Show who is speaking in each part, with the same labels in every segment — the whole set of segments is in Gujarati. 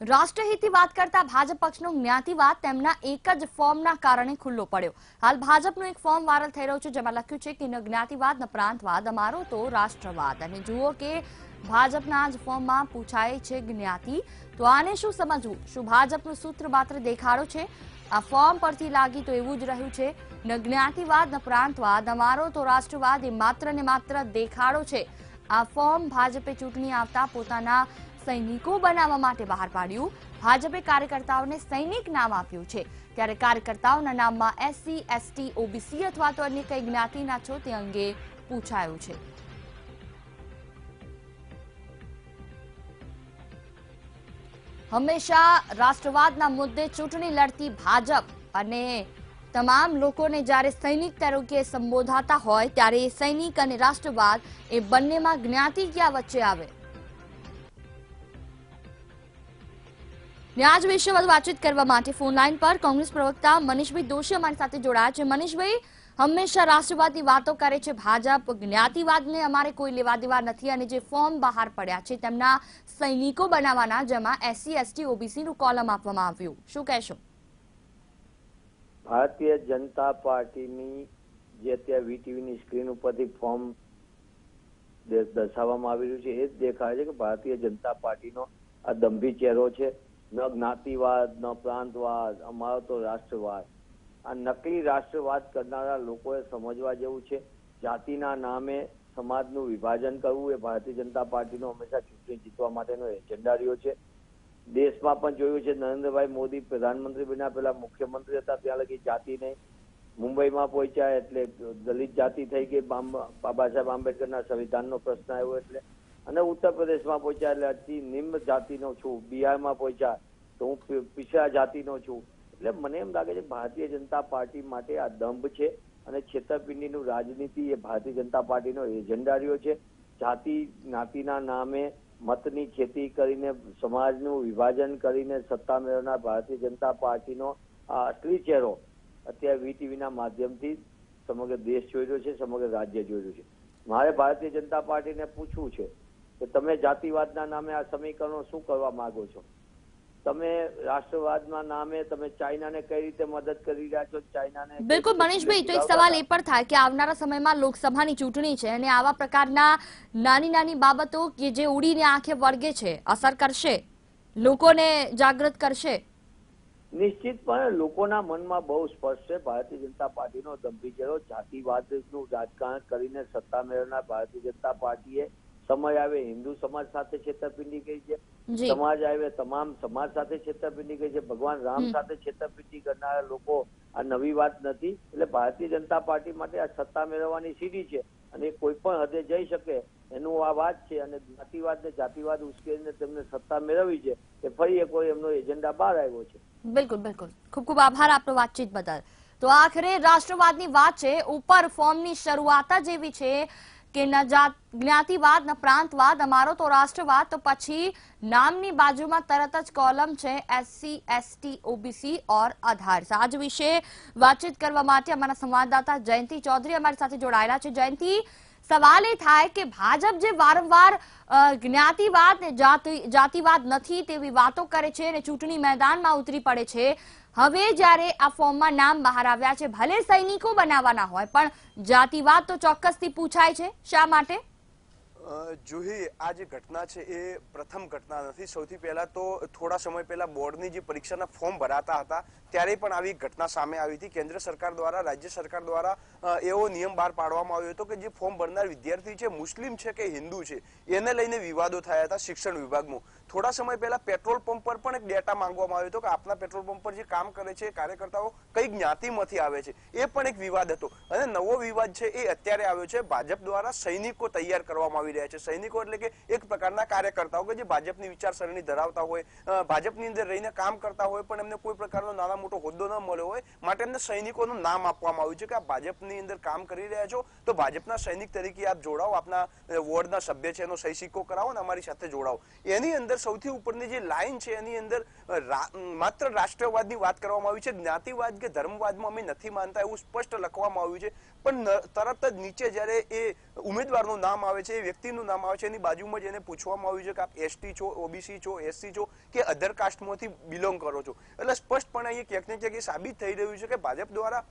Speaker 1: રાષ્ટ્રહિતની વાત કરતા ભાજપ પક્ષનો જ્ઞાતિવાદ તેમના એક જ ફોર્મના કારણે ખુલ્લો પડ્યો. હાલ ભાજપનું એક ફોર્મ વાયરલ થઈ રહ્યું છે, જેમાં લખ્યું છે કે ન જ્ઞાતિવાદ, ન પ્રાંતવાદ, અમારો તો રાષ્ટ્રવાદ. અને જુઓ કે ભાજપના જ ફોર્મમાં પૂછાય છે જ્ઞાતિ, તો આને શું સમજવું? શું ભાજપનું સૂત્ર માત્ર દેખાડો છે? આ ફોર્મ પરથી લાગી તો એવું જ રહ્યું છે, ન જ્ઞાતિવાદ, ન પ્રાંતવાદ, અમારો તો રાષ્ટ્રવાદ, એ માત્ર ને માત્ર દેખાડો છે. આ ફોર્મ ભાજપે ચૂંટણી આવતા પોતાના સૈનિકો બનાવવા માટે બહાર પાડ્યું. ભાજપે કાર્યકર્તાઓને સૈનિક નામ આપ્યું છે. ત્યારે કાર્યકર્તાઓના નામમાં એસસી, એસટી, ઓબીસી અથવા તો અન્ય કઈ જ્ઞાતિના છો તે અંગે પૂછાયું છે. હંમેશા રાષ્ટ્રવાદના મુદ્દે ચૂંટણી લડતી ભાજપ અને તમામ લોકોને જ્યારે સૈનિક તરીકે સંબોધાતા હોય ત્યારે સૈનિક અને રાષ્ટ્રવાદ એ બંનેમાં જ્ઞાતિ ક્યાં વચ્ચે આવે? ને આજ વિશે વધુ વાતચીત કરવા માટે ફોન લાઈન પર કોંગ્રેસ પ્રવક્તા મનીષભાઈ દોશી અમારી સાથે જોડાયા છે. મનીષભાઈ, હંમેશા રાષ્ટ્રવાદની વાતો કરે છે. ભાજપ જ્ઞાતિવાદને અમારે કોઈ લેવા દેવા નથી અને જે ફોર્મ બહાર પડ્યા છે તેમના સૈનિકો બનાવવાના, જેમાં એસસી, એસટી ઓબીસી નું કોલમ આપવામાં આવ્યું. શું કહેશો?
Speaker 2: ભારતીય જનતા પાર્ટીની જે અત્યારે વીટીવીની સ્ક્રીન ઉપરથી ફોર્મ દર્શાવવામાં આવી રહ્યું છે, એ જ દેખાય છે કે ભારતીય જનતા પાર્ટીનો આ દંભી ચહેરો છે. ન જ્ઞાતિવાદ, ન પ્રાંતવાદ, અમારો તો રાષ્ટ્રવાદ. આ નકલી રાષ્ટ્રવાદ કરનારા લોકોએ સમજવા જેવું છે. જાતિના નામે સમાજનું વિભાજન કરવું એ ભારતીય જનતા પાર્ટીનો હંમેશા ચૂંટણી જીતવા માટેનો એજન્ડા રહ્યો છે. દેશમાં પણ જોયું છે, નરેન્દ્રભાઈ મોદી પ્રધાનમંત્રી બન્યા પહેલા મુખ્યમંત્રી હતા, ત્યાં લગી જાતિ નહીં મુંબઈમાં પહોંચ્યા એટલે દલિત જાતિ થઈ ગઈ. બાબા સાહેબ આંબેડકરના સંવિધાનનો પ્રશ્ન આવ્યો એટલે અને ઉત્તર પ્રદેશમાં પહોંચ્યા એટલે અતિ નિમ્ન જાતિનો છું. બિહારમાં પહોંચ્યા તો હું પીછડા જાતિનો છું. એટલે મને એમ લાગે છે ભારતીય જનતા પાર્ટી માટે આ દંભ છે અને છેતરપિંડીનું રાજનીતિ એ ભારતીય જનતા પાર્ટીનો એજન્ડા રહ્યો છે. જાતિ જ્ઞાતિના નામે મતની ખેતી કરીને, સમાજનું વિભાજન કરીને સત્તા મેળવનાર ભારતીય જનતા પાર્ટીનો આ અસલી ચહેરો અત્યારે વીટીવીના માધ્યમથી સમગ્ર દેશ જોઈ રહ્યો છે, સમગ્ર રાજ્ય જોઈ રહ્યું છે. મારે ભારતીય જનતા પાર્ટીને પૂછવું છે કે તમે જાતિવાદના નામે આ સમીકરણો શું કરવા માંગો છો? તમે રાષ્ટ્રવાદના નામે તમે ચાઇનાને કઈ રીતે મદદ કરી રહ્યા છો? ચાઇનાને
Speaker 1: બિલકુલ મનીષભાઈ તો એક સવાલ એ પણ થાય કે આવનારા સમયમાં લોકસભાની ચૂંટણી છે અને આવા પ્રકારના નાની નાની બાબતો કે જે ઉડીને આંખે વળગે છે અસર કરશે? લોકોને જાગૃત કરશે?
Speaker 2: નિશ્ચિતપણે લોકોના મનમાં બહુ સ્પષ્ટ છે. ભારતીય જનતા પાર્ટીનો દંભી ચહેરો જાતિવાદનું રાજકારણ કરીને સત્તા મેળવનાર ભારતીય જનતા પાર્ટીએ સમય આવે હિન્દુ સમાજ સાથે છેતરપિંડી કરી છે. સમાજ આવે તમામ સમાજ સાથે છેતરપિંડી કરી છે. ભગવાન રામ સાથે છેતરપિંડી કરનારા લોકો આ નવી વાત નથી. એટલે ભારતીય જનતા પાર્ટી માટે આ સત્તા મેળવવાની સીડી છે અને કોઈ પણ હદે જઈ શકે એનું આ વાત છે અને જાતિવાદ ને જાતિવાદ ઉશ્કેરીને તેમને સત્તા મેળવી છે એ ફરી એક એમનો એજન્ડા બહાર આવ્યો છે.
Speaker 1: બિલકુલ બિલકુલ. ખૂબ ખૂબ આભાર આપનો વાતચીત બદલ. તો આખરે રાષ્ટ્રવાદની વાત છે ઉપર ફોર્મની શરૂઆત જ એવી છે કે જ્ઞાતિવાદ, ન પ્રાંતવાદ, અમારો તો રાષ્ટ્રવાદ. તો પછી નામની બાજુમાં તરત જ કોલમ છે SC ST OBC or Aadhaar. આજ વિશે વાતચીત કરવા માટે અમારા સંવાદદાતા જયંતિ ચૌધરી અમારી સાથે જોડાયેલા છે. જયંતિ, સવાલ એ થાય કે ભાજપ જે વારંવાર જ્ઞાતિવાદ જાતિવાદ નથી તેવી વાતો કરે છે અને ચૂંટણી મેદાનમાં ઉતરી પડે છે હવે જ્યારે આ ફોર્મમાં નામ બહાર આવ્યા છે, ભલે સૈનિકો બનાવવાના હોય, પણ જાતિવાદ તો ચોક્કસથી પૂછાય છે. શા માટે?
Speaker 3: જુહી, આ જે ઘટના છે એ પ્રથમ ઘટના નથી. સૌથી પહેલા તો થોડા સમય પહેલા બોર્ડની જે પરીક્ષાના ફોર્મ ભરાતા હતા ત્યારે પણ આવી ઘટના સામે આવી હતી. કેન્દ્ર સરકાર દ્વારા, રાજ્ય સરકાર દ્વારા એવો નિયમ બહાર પાડવામાં આવ્યો હતો કે જે ફોર્મ ભરનાર વિદ્યાર્થી છે, મુસ્લિમ છે કે હિન્દુ છે, એને લઈને વિવાદો થયા હતા શિક્ષણ વિભાગમાં. થોડા સમય પહેલા પેટ્રોલ પંપ પર પણ એક ડેટા માંગવામાં આવ્યો હતો કે આપના પેટ્રોલ પંપ પર જે કામ કરે છે, કાર્યકર્તાઓ કઈ જ્ઞાતિમાંથી આવે છે. એ પણ એક વિવાદ હતો. અને નવો વિવાદ છે એ અત્યારે આવ્યો છે. ભાજપ દ્વારા સૈનિકો તૈયાર કરવામાં આવી રહ્યા છે. સૈનિકો એટલે કે એક પ્રકારના કાર્યકર્તાઓ કે જે ભાજપની વિચારસરણી ધરાવતા હોય ભાજપની અંદર રહીને કામ કરતા હોય પણ એમને કોઈ પ્રકારનો નાના મોટો હોદ્દો ન મળ્યો હોય, માટે એમને સૈનિકોનું નામ આપવામાં આવ્યું છે કે આપ ભાજપની અંદર કામ કરી રહ્યા છો. તો ભાજપના સૈનિક તરીકે આપ જોડાઓ, આપના વોર્ડના સભ્ય છે, એનો સહી સિક્કો કરાવો ને અમારી સાથે જોડાઓ. એની અંદર સૌથી ઉપરની જે લાઈન છે, એની અંદર માત્ર રાષ્ટ્રવાદની વાત કરવામાં આવી છે, જ્ઞાતિવાદ કે ધર્મવાદમાં અમે નથી માનતા એવું સ્પષ્ટ લખવામાં આવ્યું છે. પણ તરત જ નીચે જ્યારે એ ઉમેદવારનું નામ આવે છે, એ વ્યક્તિનું નામ આવે છે, એની બાજુમાં જ એને પૂછવામાં આવ્યું છે કે આપ એસટી છો, ઓબીસી છો, એસસી છો, કે અધર કાસ્ટમાંથી બિલોંગ કરો છો. એટલે સ્પષ્ટપણે અહીંયા ક્યાંક ને ક્યાંક એ સાબિત થઈ રહ્યું છે કે ભાજપ દ્વારા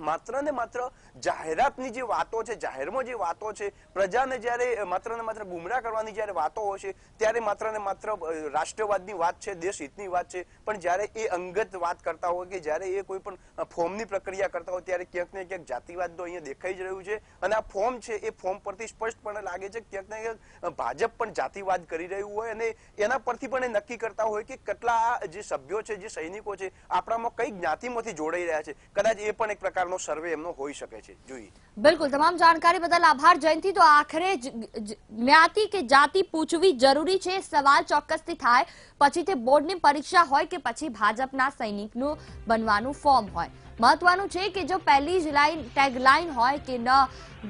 Speaker 3: માત્ર ને માત્ર જાહેરાતની જે વાતો છે, જાહેરમાં જે વાતો છે, પ્રજાને જ્યારે માત્ર ને માત્ર ગુમરાહ કરવાની જ્યારે વાતો હોય છે, ત્યારે માત્ર ને માત્ર રાષ્ટ્રવાદની વાત છે દેશ હિતની વાત છે, પણ જ્યારે એ અંગત વાત કરતા હોય કે જ્યારે એ કોઈ પણ ફોર્મની પ્રક્રિયા કરતા હોય, ત્યારે ક્યાંક ને ક્યાંક જાતિવાદ તો અહીંયા દેખાઈ જ રહ્યું છે. અને આ ફોર્મ છે, એ ફોર્મ પરથી સ્પષ્ટપણે લાગે છે ક્યાંક ને ક્યાંક ભાજપ પણ જાતિવાદ કરી રહ્યું હોય અને એના પરથી પણ એ નક્કી કરતા હોય કે કેટલા જે સભ્યો છે, જે સૈનિકો છે, આપણામાં કઈ જ્ઞાતિમાંથી જોડાઈ રહ્યા છે. કદાચ એ પણ એક પ્રકારનો સર્વે એમનો હોઈ શકે છે, જોઈએ.
Speaker 1: બિલકુલ, તમામ જાણકારી બદલ આભાર, જયંતિ. તો આખરે જ્ઞાતિ કે જાતિ પૂછવી જરૂરી છે સવાલ ચોક્કસથી થાય. પછી તે બોર્ડની પરીક્ષા હોય કે પછી ભાજપના સૈનિકનું બનવાનું ફોર્મ હોય. મહત્વનું છે કે જો પહેલી જ લાઈન, ટેગલાઈન હોય કે ન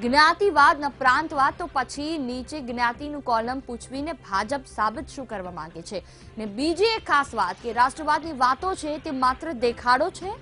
Speaker 1: જ્ઞાતિવાદ, ન પ્રાંતવાદ, તો પછી નીચે જ્ઞાતિનું કોલમ પૂછવીને ભાજપ સાબિત શું કરવા માંગે છે? ને બીજી એક ખાસ વાત કે રાષ્ટ્રવાદની વાતો છે, તે માત્ર દેખાડો છે?